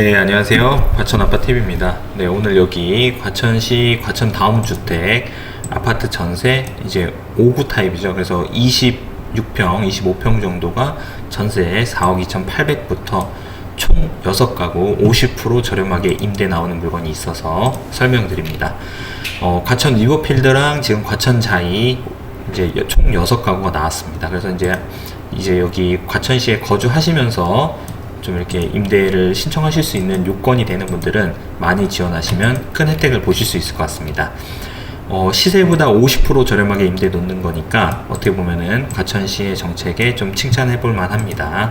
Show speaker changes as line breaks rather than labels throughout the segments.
네, 안녕하세요. 과천 아파TV입니다. 네, 오늘 여기 과천시 과천 다음 주택 아파트 전세 이제 5구 타입이죠. 그래서 26평, 25평 정도가 전세 4억 2,800부터 총 6가구 50% 저렴하게 임대 나오는 물건이 있어서 설명드립니다. 어, 과천 리버필드랑 지금 과천 자이 이제 여- 총 6가구가 나왔습니다. 그래서 이제 이제 여기 과천시에 거주하시면서 좀 이렇게 임대를 신청하실 수 있는 요건이 되는 분들은 많이 지원하시면 큰 혜택을 보실 수 있을 것 같습니다. 어, 시세보다 50% 저렴하게 임대 놓는 거니까 어떻게 보면은 과천시의 정책에 좀 칭찬해 볼 만합니다.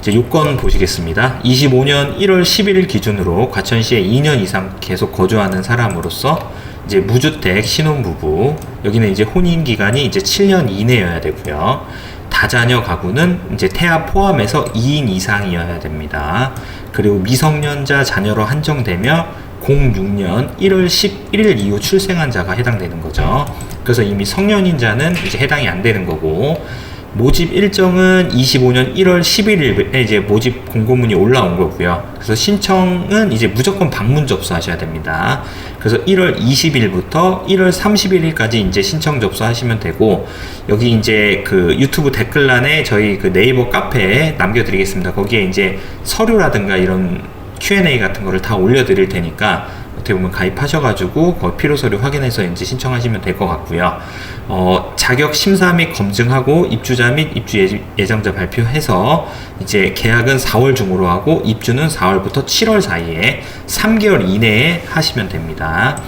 이제 요건 보시겠습니다. 25년 1월 11일 기준으로 과천시에 2년 이상 계속 거주하는 사람으로서 이제 무주택 신혼부부 여기는 이제 혼인 기간이 이제 7년 이내여야 되고요. 다자녀 가구는 이제 태아 포함해서 2인 이상이어야 됩니다. 그리고 미성년자 자녀로 한정되며 06년 1월 11일 이후 출생한 자가 해당되는 거죠. 그래서 이미 성년인 자는 이제 해당이 안 되는 거고 모집 일정은 25년 1월 11일에 이제 모집 공고문이 올라온 거고요. 그래서 신청은 이제 무조건 방문 접수하셔야 됩니다. 그래서 1월 20일부터 1월 31일까지 이제 신청 접수하시면 되고 여기 이제 그 유튜브 댓글란에 저희 그 네이버 카페에 남겨드리겠습니다. 거기에 이제 서류라든가 이런 Q&A 같은 거를 다 올려드릴 테니까 어떻게 보면 가입하셔가지고 그 필요 서류 확인해서 이제 신청하시면 될 것 같고요. 어, 자격 심사 및 검증하고 입주자 및 입주 예- 예정자 발표해서 이제 계약은 4월 중으로 하고 입주는 4월부터 7월 사이에 3개월 이내에 하시면 됩니다.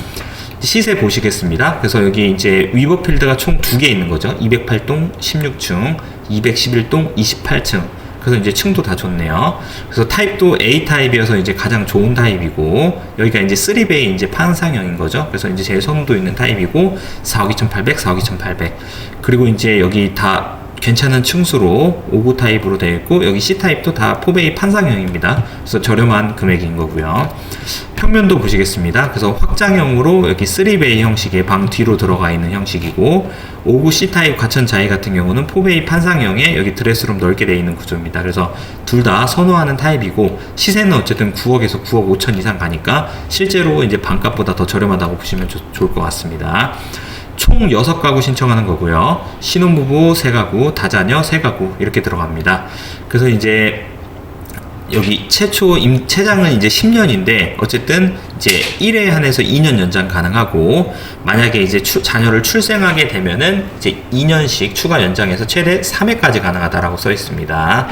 시세 보시겠습니다. 그래서 여기 이제 위버필드가 총 두 개 있는 거죠. 208동 16층, 211동 28층. 그래서 이제 층도 다 좋네요. 그래서 타입도 A 타입이어서 이제 가장 좋은 타입이고 여기가 이제 3베이 이제 판상형인 거죠. 그래서 이제 제일 선호도 있는 타입이고 4억 2,800, 4억 2,800. 그리고 이제 여기 다 괜찮은 층수로 5구 타입으로 되어 있고 여기 C 타입도 다 포베이 판상형입니다. 그래서 저렴한 금액인 거고요. 평면도 보시겠습니다. 그래서 확장형으로 여기 3베이 형식의 방 뒤로 들어가 있는 형식이고 5구 C 타입 과천 자이 같은 경우는 포베이 판상형에 여기 드레스룸 넓게 되어 있는 구조입니다. 그래서 둘 다 선호하는 타입이고 시세는 어쨌든 9억에서 9억 5천 이상 가니까 실제로 이제 반값보다 더 저렴하다고 보시면 좋- 좋을 것 같습니다. 총 6가구 신청하는 거고요. 신혼부부 3가구, 다자녀 3가구 이렇게 들어갑니다. 그래서 이제 여기 최초 임, 최장은 이제 10년인데 어쨌든 이제 1회 한해서 2년 연장 가능하고 만약에 이제 추- 자녀를 출생하게 되면은 이제 2년씩 추가 연장해서 최대 3회까지 가능하다라고 써 있습니다.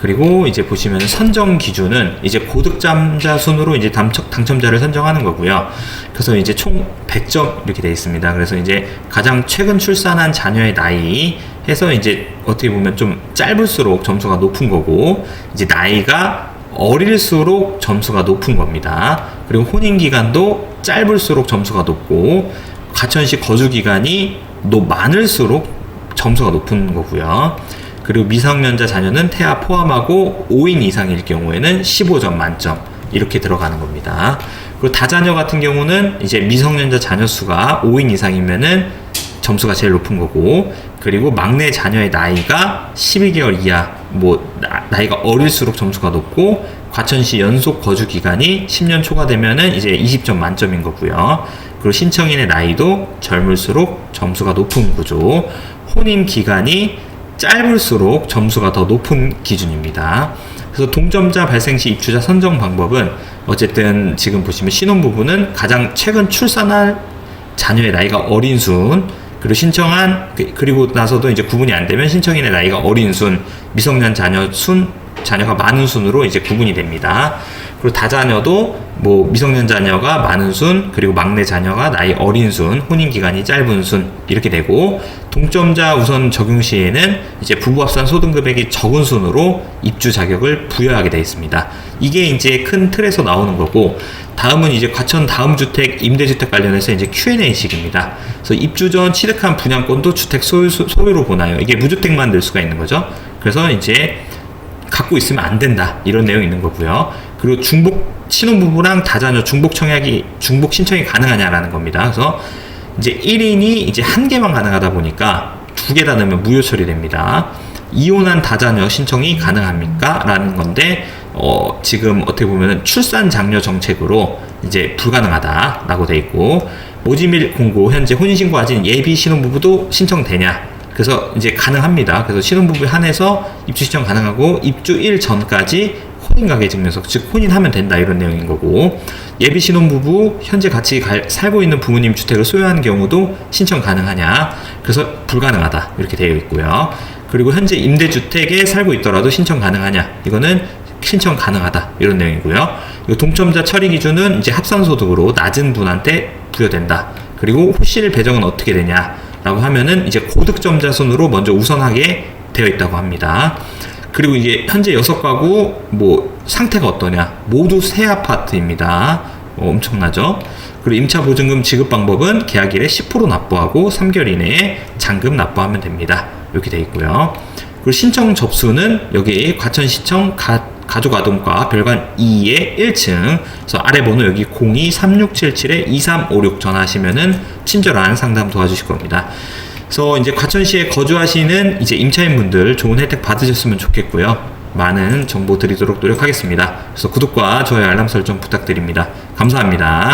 그리고 이제 보시면 선정 기준은 이제 고득점자 순으로 이제 당첨, 당첨 자를 선정하는 거고요. 그래서 이제 총 100점 이렇게 되어 있습니다. 그래서 이제 가장 최근 출산한 자녀의 나이 해서 이제 어떻게 보면 좀 짧을수록 점수가 높은 거고 이제 나이가 어릴수록 점수가 높은 겁니다. 그리고 혼인 기간도 짧을수록 점수가 높고 과천시 거주 기간이 노 많을수록 점수가 높은 거고요. 그리고 미성년자 자녀는 태아 포함하고 5인 이상일 경우에는 15점 만점 이렇게 들어가는 겁니다. 그리고 다자녀 같은 경우는 이제 미성년자 자녀 수가 5인 이상이면은 점수가 제일 높은 거고 그리고 막내 자녀의 나이가 12개월 이하 뭐 나, 나이가 어릴수록 점수가 높고 과천시 연속 거주 기간이 10년 초과되면은 이제 20점 만점인 거고요. 그리고 신청인의 나이도 젊을수록 점수가 높은 구조. 혼인 기간이 짧을수록 점수가 더 높은 기준입니다. 그래서 동점자 발생 시 입주자 선정 방법은 어쨌든 지금 보시면 신혼 부부는 가장 최근 출산할 자녀의 나이가 어린 순 그리고 신청한 그- 그리고 나서도 이제 구분이 안 되면 신청인의 나이가 어린 순 미성년 자녀 순 자녀가 많은 순으로 이제 구분이 됩니다. 그리고 다자녀도 뭐 미성년 자녀가 많은 순 그리고 막내 자녀가 나이 어린 순 혼인 기간이 짧은 순 이렇게 되고 동점자 우선 적용 시에는 이제 부부 합산 소득 금액이 적은 순으로 입주 자격을 부여하게 되어 있습니다. 이게 이제 큰 틀에서 나오는 거고 다음은 이제 과천 다음 주택 임대주택 관련해서 이제 Q&A식입니다. 그래서 입주 전 취득한 분양권도 주택 소유, 소유로 보나요? 이게 무주택만 될 수가 있는 거죠. 그래서 이제 갖고 있으면 안 된다 이런 내용이 있는 거고요. 그리고 중복 신혼부부랑 다자녀 중복 청약이 중복 신청이 가능하냐라는 겁니다. 그래서 이제 1인이 이제 한 개만 가능하다 보니까 두 개 다 넣으면 무효 처리됩니다. 이혼한 다자녀 신청이 가능합니까? 라는 건데 어, 지금 어떻게 보면은 출산 장려 정책으로 이제 불가능하다라고 돼 있고 모집일 공고 현재 혼인 신고하신 예비 신혼부부도 신청되냐? 그래서 이제 가능합니다. 그래서 신혼부부에 한해서 입주 신청 가능하고 입주 일 전까지 혼인 가계 증명서 즉 혼인하면 된다 이런 내용인 거고 예비 신혼부부 현재 같이 갈- 살고 있는 부모님 주택을 소유하는 경우도 신청 가능하냐? 그래서 불가능하다 이렇게 되어 있고요. 그리고 현재 임대주택에 살고 있더라도 신청 가능하냐? 이거는 신청 가능하다 이런 내용이고요. 이 동점자 처리 기준은 이제 합산소득으로 낮은 분한테 부여된다. 그리고 호실 배정은 어떻게 되냐라고 하면은 이제 고득점자 순으로 먼저 우선하게 되어 있다고 합니다. 그리고 이게 현재 여섯 가구 뭐 상태가 어떠냐? 모두 새 아파트입니다. 어, 엄청나죠? 그리고 임차 보증금 지급 방법은 계약일에 10% 납부하고 3개월 이내에 잔금 납부하면 됩니다. 이렇게 돼 있고요. 그리고 신청 접수는 여기 과천시청 가, 가족아동과 별관 2의 1층 그래서 아래 번호 여기 023677-2356 전화하시면은 친절한 상담 도와주실 겁니다. 그래서 이제 과천시에 거주하시는 이제 임차인분들 좋은 혜택 받으셨으면 좋겠고요. 많은 정보 드리도록 노력하겠습니다. 그래서 구독과 좋아요 알람 설정 부탁드립니다. 감사합니다.